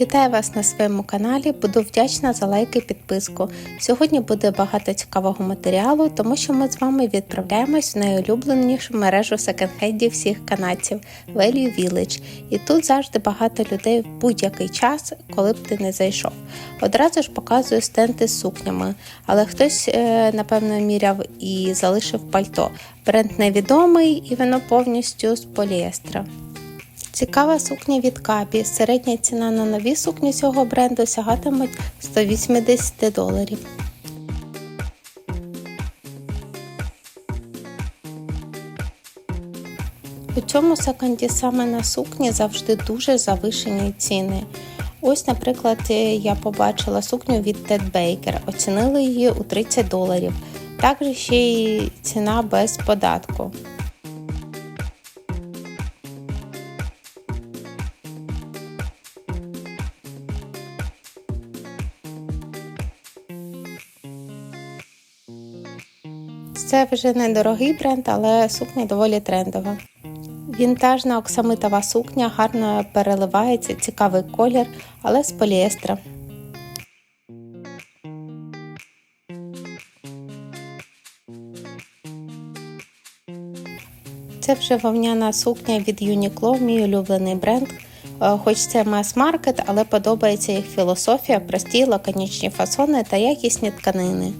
Вітаю вас на своєму каналі. Буду вдячна за лайки і підписку. Сьогодні буде багато цікавого матеріалу, тому що ми з вами відправляємось в найулюбленішу мережу секонд-хендів всіх канадців Value Village. І тут завжди багато людей в будь-який час, коли б ти не зайшов. Одразу ж показую стенди з сукнями, але хтось, е, напевно, міряв і залишив пальто. Бренд невідомий і воно повністю з поліестера. Цікава сукня від Капі. Середня ціна на нові сукні цього бренду сягатиме 180 доларів. У цьому секонді саме на сукні завжди дуже завишені ціни. Ось, наприклад, я побачила сукню від Ted Baker, оцінили її у 30 доларів. Також ще й ціна без податку. Це вже недорогий бренд, але сукня доволі трендова. Вінтажна оксамитова сукня гарно переливається, цікавий колір, але з поліестера. Це вже вовняна сукня від Uniqlo, мій улюблений бренд. Е, Хоч це мас-маркет, але подобається їх філософія, прості лаконічні фасони та якісні тканини.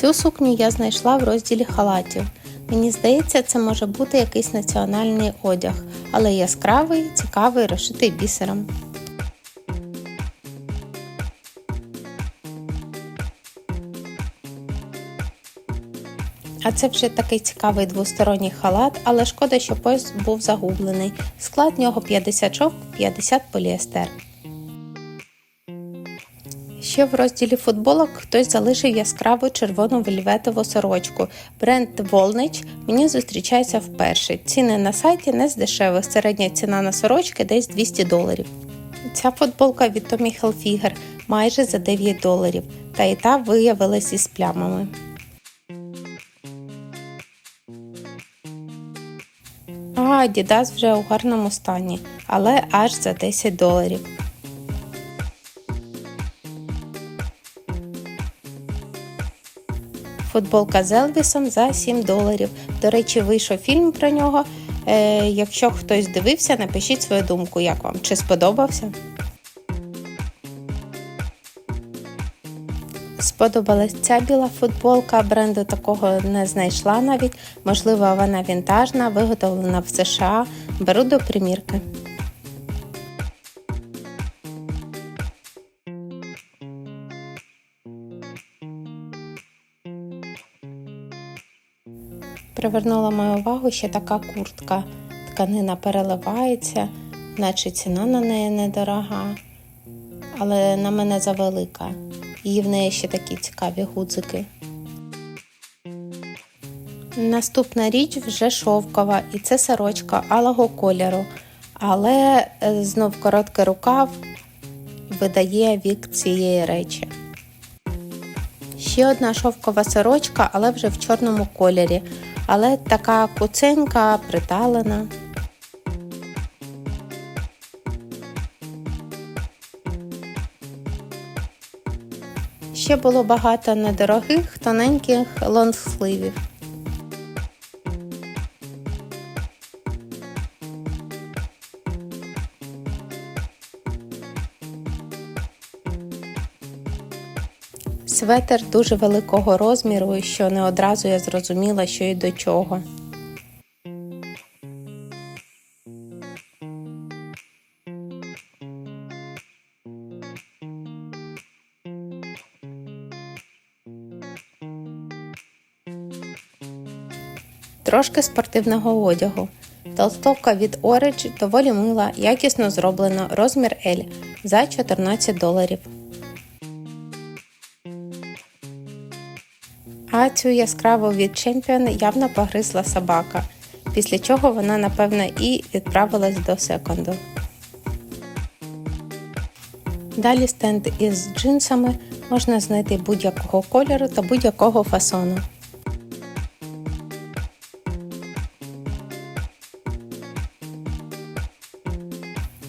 Цю сукню я знайшла в розділі халатів. Мені здається, це може бути якийсь національний одяг, але яскравий, цікавий, розшитий бісером. А це вже такий цікавий двосторонній халат, але шкода, що пояс був загублений. Склад нього 50 шовк, 50 поліестер. Ще в розділі футболок хтось залишив яскраву червону вельветову сорочку. Бренд Волнич мені зустрічається вперше. Ціни на сайті не з дешевих. Середня ціна на сорочки десь 200 доларів. Ця футболка від Tommy Hilfiger майже за 9 доларів, та і та виявилась із плямами. А Adidas вже у гарному стані, але аж за 10 доларів. Футболка з Елвісом за 7 доларів. До речі, вийшов фільм про нього. Е, якщо хтось дивився, напишіть свою думку, як вам, чи сподобався. Сподобалась ця біла футболка, бренду такого не знайшла навіть. Можливо, вона вінтажна, виготовлена в США. Беру до примірки. Привернула мою увагу ще така куртка. Тканина переливається, наче ціна на неї недорога, але на мене завелика. І в неї ще такі цікаві гудзики. Наступна річ вже шовкова, і це сорочка алого кольору, але е, знов короткий рукав видає вік цієї речі. Ще одна шовкова сорочка, але вже в чорному кольорі, але така куценька, приталена. Ще було багато недорогих, тоненьких лонгсливів. Светер дуже великого розміру, що не одразу я зрозуміла, що і до чого. Трошки спортивного одягу. Толстовка від Orange доволі мила, якісно зроблена, розмір L за 14 доларів. А цю яскраву від Champion явно погризла собака, після чого вона, напевно, і відправилась до секонду. Далі стенд із джинсами. Можна знайти будь-якого кольору та будь-якого фасону.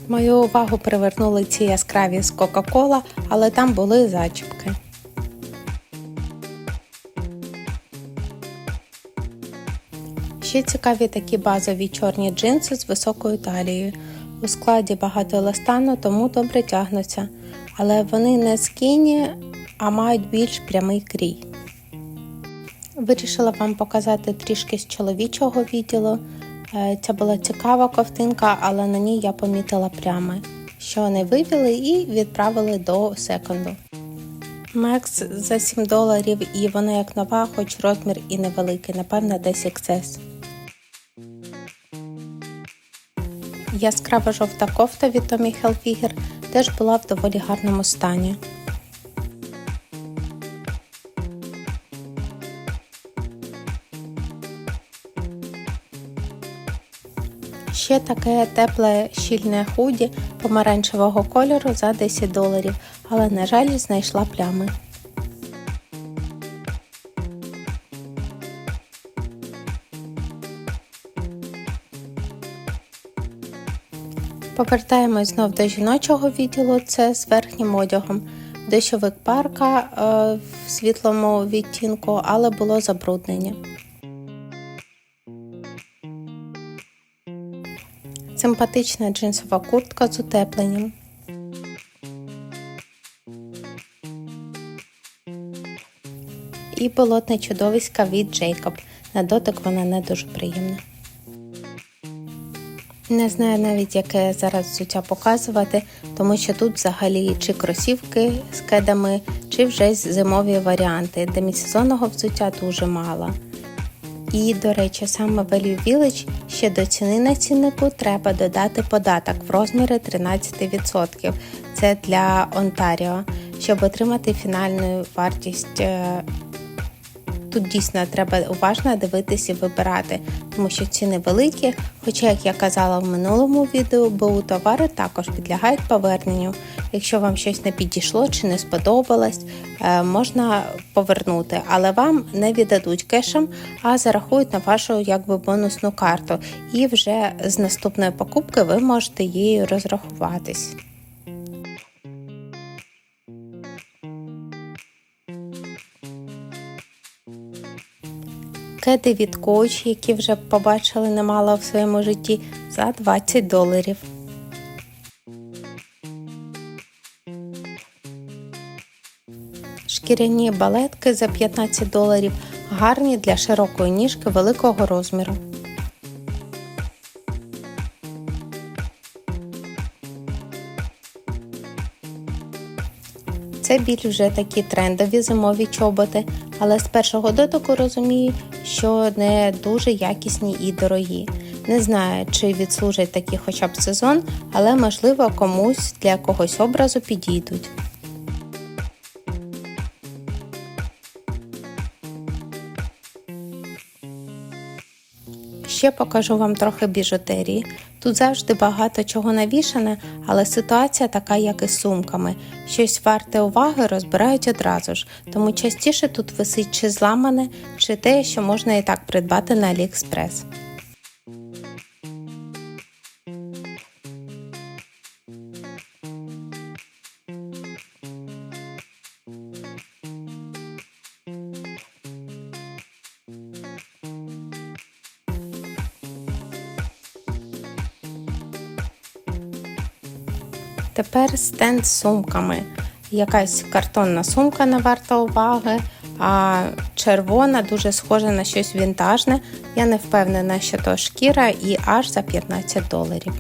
Мою увагу привернули ці яскраві з Кока-Кола, але там були зачіпки. Ще цікаві такі базові чорні джинси з високою талією. У складі багато еластану, тому добре тягнуться, але вони не скіні, а мають більш прямий крій. Вирішила вам показати трішки з чоловічого відділу. Це була цікава ковтинка, але на ній я помітила плями, що вони вивели і відправили до секонду. Мекс за 7 доларів і вона як нова, хоч розмір і невеликий, напевно, десь XS. Яскрава жовта кофта від Tommy Hilfiger теж була в доволі гарному стані. Ще таке тепле щільне худі помаранчевого кольору за 10 доларів, але, на жаль, знайшла плями. Повертаємось знов до жіночого відділу, це з верхнім одягом. Дощовик парка е, в світлому відтінку, але було забруднення. Симпатична джинсова куртка з утепленням. І болотне чудовиська від Джейкоб. На дотик вона не дуже приємна. Не знаю навіть, яке зараз взуття показувати, тому що тут взагалі чи кросівки з кедами, чи вже зимові варіанти. Демісезонного взуття дуже мало. І, до речі, саме Value Village ще до ціни на ціннику треба додати податок в розмірі 13%. Це для Онтаріо, щоб отримати фінальну вартість. Тут дійсно треба уважно дивитися і вибирати, тому що ціни великі. Хоча, як я казала в минулому відео, БУ товари також підлягають поверненню. Якщо вам щось не підійшло чи не сподобалось, е, можна повернути, але вам не віддадуть кешем, а зарахують на вашу якби бонусну карту. І вже з наступної покупки ви можете її розрахуватись. Кеди від коуч, які вже побачили немало в своєму житті, за 20 доларів. Шкіряні балетки за 15 доларів, гарні для широкої ніжки великого розміру. Це більш вже такі трендові зимові чоботи, але з першого дотику розумію, що не дуже якісні і дорогі. Не знаю, чи відслужать такі хоча б сезон, але можливо комусь для когось образу підійдуть. Ще покажу вам трохи біжутерії. Тут завжди багато чого навішане, але ситуація така, як і з сумками. Щось варте уваги розбирають одразу ж, тому частіше тут висить чи зламане, чи те, що можна і так придбати на AliExpress. Тепер стенд з сумками. Якась картонна сумка не варта уваги, а червона дуже схожа на щось вінтажне. Я не впевнена, що то шкіра і аж за 15 доларів.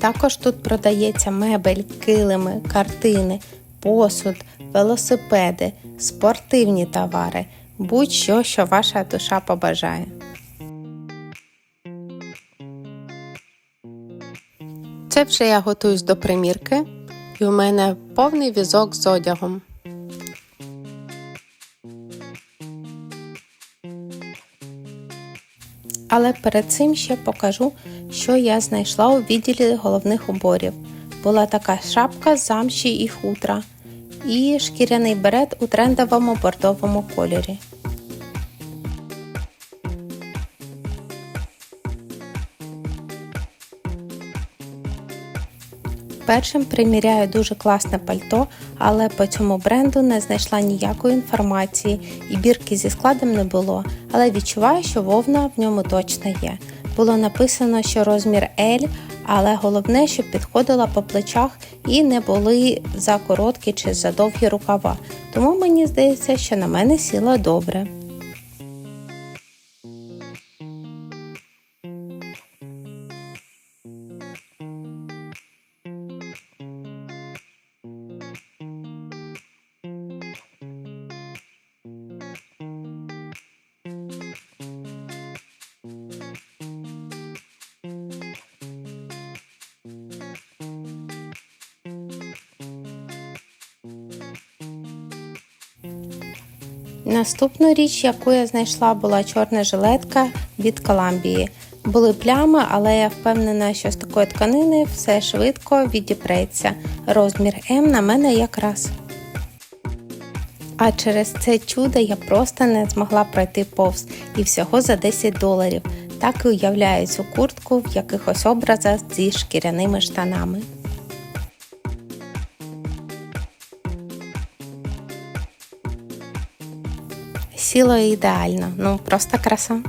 Також тут продається мебель, килими, картини, посуд, велосипеди, спортивні товари, будь-що, що ваша душа побажає. Це вже я готуюсь до примірки, і у мене повний візок з одягом. Але перед цим ще покажу, що я знайшла у відділі головних уборів. Була така шапка з замші і хутра, і шкіряний берет у трендовому бордовому кольорі. Першим приміряю дуже класне пальто, але по цьому бренду не знайшла ніякої інформації і бірки зі складом не було, але відчуваю, що вовна в ньому точно є. Було написано, що розмір L, але головне, щоб підходила по плечах і не були за короткі чи за довгі рукава. Тому мені здається, що на мене сіла добре. Наступну річ, яку я знайшла, була чорна жилетка від Коламбії. Були плями, але я впевнена, що з такої тканини все швидко відіпреться. Розмір М на мене якраз. А через це чудо я просто не змогла пройти повз і всього за 10 доларів. Так і уявляю цю куртку в якихось образах зі шкіряними штанами. Сіло ідеально, ну просто краса.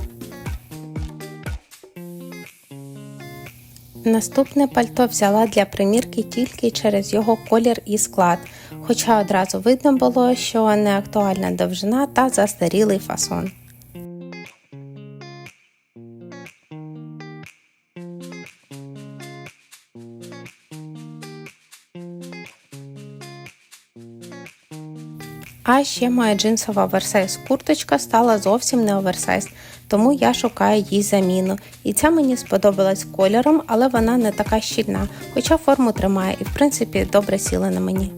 Наступне пальто взяла для примірки тільки через його колір і склад, хоча одразу видно було, що не актуальна довжина та застарілий фасон. А ще моя джинсова оверсайз курточка стала зовсім не оверсайз, тому я шукаю їй заміну. І ця мені сподобалась кольором, але вона не така щільна, хоча форму тримає і в принципі добре сіла на мені.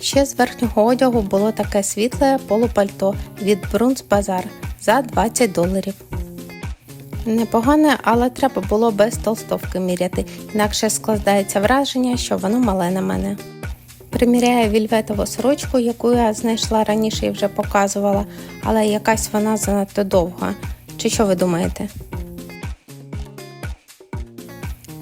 Ще з верхнього одягу було таке світле полупальто від Bruns Bazaar за 20 доларів. Непогане, але треба було без толстовки міряти, інакше складається враження, що воно мале на мене. Приміряю вільветову сорочку, яку я знайшла раніше і вже показувала, але якась вона занадто довга. Чи що ви думаєте?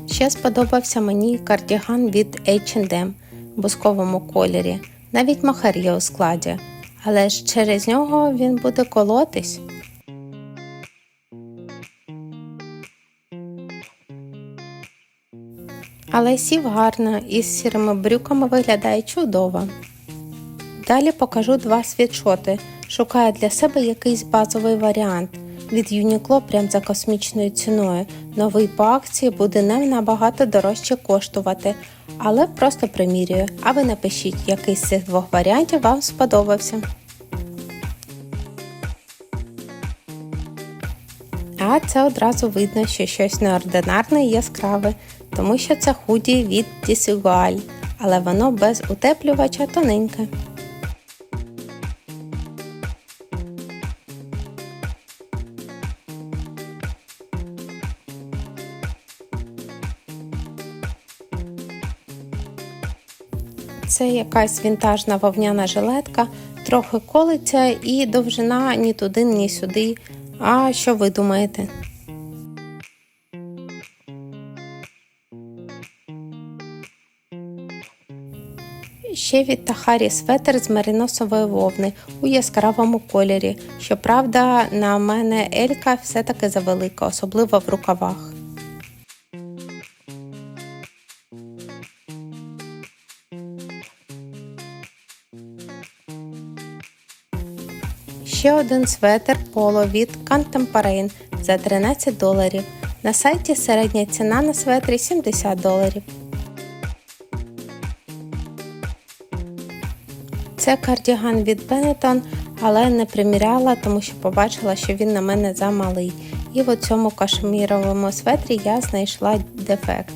Ще сподобався мені кардіган від H&M в бусковому кольорі, навіть махер є у складі, але ж через нього він буде колотись. Але сів гарно і з сірими брюками виглядає чудово. Далі покажу два світшоти. Шукаю для себе якийсь базовий варіант. Від Uniqlo прям за космічною ціною. Новий по акції буде не набагато дорожче коштувати, але просто примірюю. А ви напишіть, який з цих двох варіантів вам сподобався. А це одразу видно, що щось неординарне і яскраве тому що це худі від Desigual, але воно без утеплювача тоненьке. Це якась вінтажна вовняна жилетка, трохи колиться і довжина ні туди, ні сюди. А що ви думаєте? Ще від Тахарі светр з мариносової вовни у яскравому кольорі. Щоправда, на мене Елька все-таки завелика, особливо в рукавах. Ще один светр поло від Contemporane за 13 доларів. На сайті середня ціна на светрі 70 доларів. Це кардіган від Benetton, але не приміряла, тому що побачила, що він на мене замалий. І в цьому кашміровому светрі я знайшла дефект.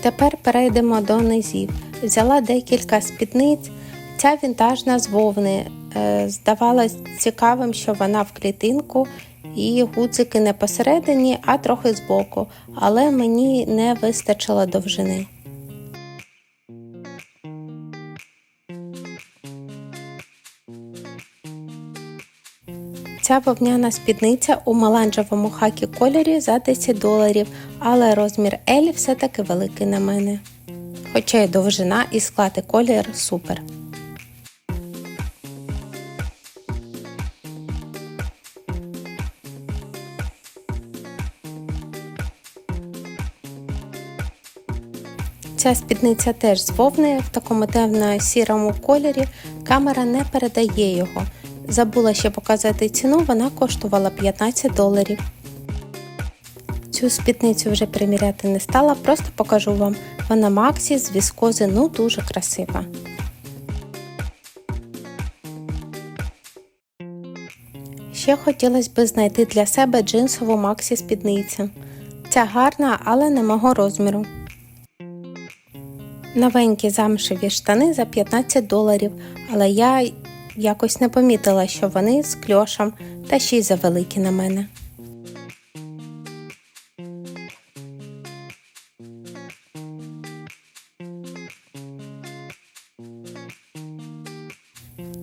Тепер перейдемо до низів. Взяла декілька спідниць. Ця вінтажна з вовни. Е, Здавалось цікавим, що вона в клітинку і гудзики не посередині, а трохи збоку, але мені не вистачило довжини. Ця вовняна спідниця у маланжевому хакі кольорі за 10 доларів, але розмір L все-таки великий на мене. Хоча й довжина і склад і колір супер. Ця спідниця теж з вовни в такому темно-сірому кольорі. Камера не передає його. Забула ще показати ціну, вона коштувала 15 доларів. Цю спідницю вже приміряти не стала, просто покажу вам. Вона Максі з віскози, ну дуже красива. Ще хотілося б знайти для себе джинсову Максі спідницю. Ця гарна, але не мого розміру. Новенькі замшеві штани за 15 доларів, але я якось не помітила, що вони з кльошем та ще й завеликі на мене.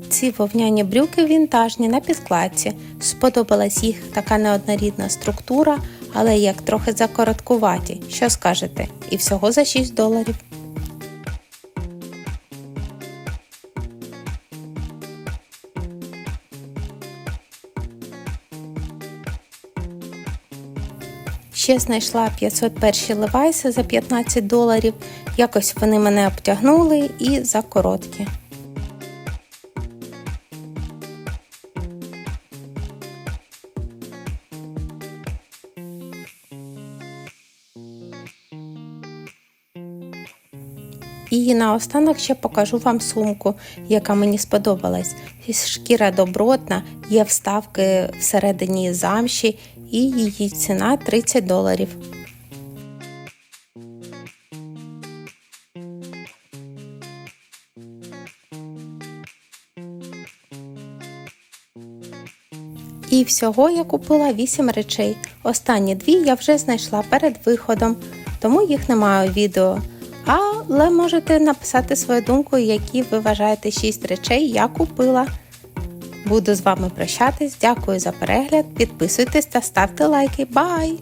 Ці вовняні брюки вінтажні на підкладці. Сподобалась їх така неоднорідна структура, але як трохи закороткуваті. Що скажете? І всього за 6 доларів. Ще знайшла 501 левайси за 15 доларів. Якось вони мене обтягнули і за короткі. І наостанок ще покажу вам сумку, яка мені сподобалась. Шкіра добротна, є вставки всередині замші, і її ціна 30 доларів. І всього я купила 8 речей. Останні дві я вже знайшла перед виходом, тому їх немає у відео. Але можете написати свою думку, які ви вважаєте 6 речей я купила. Буду з вами прощатись. Дякую за перегляд. Підписуйтесь та ставте лайки. Бай!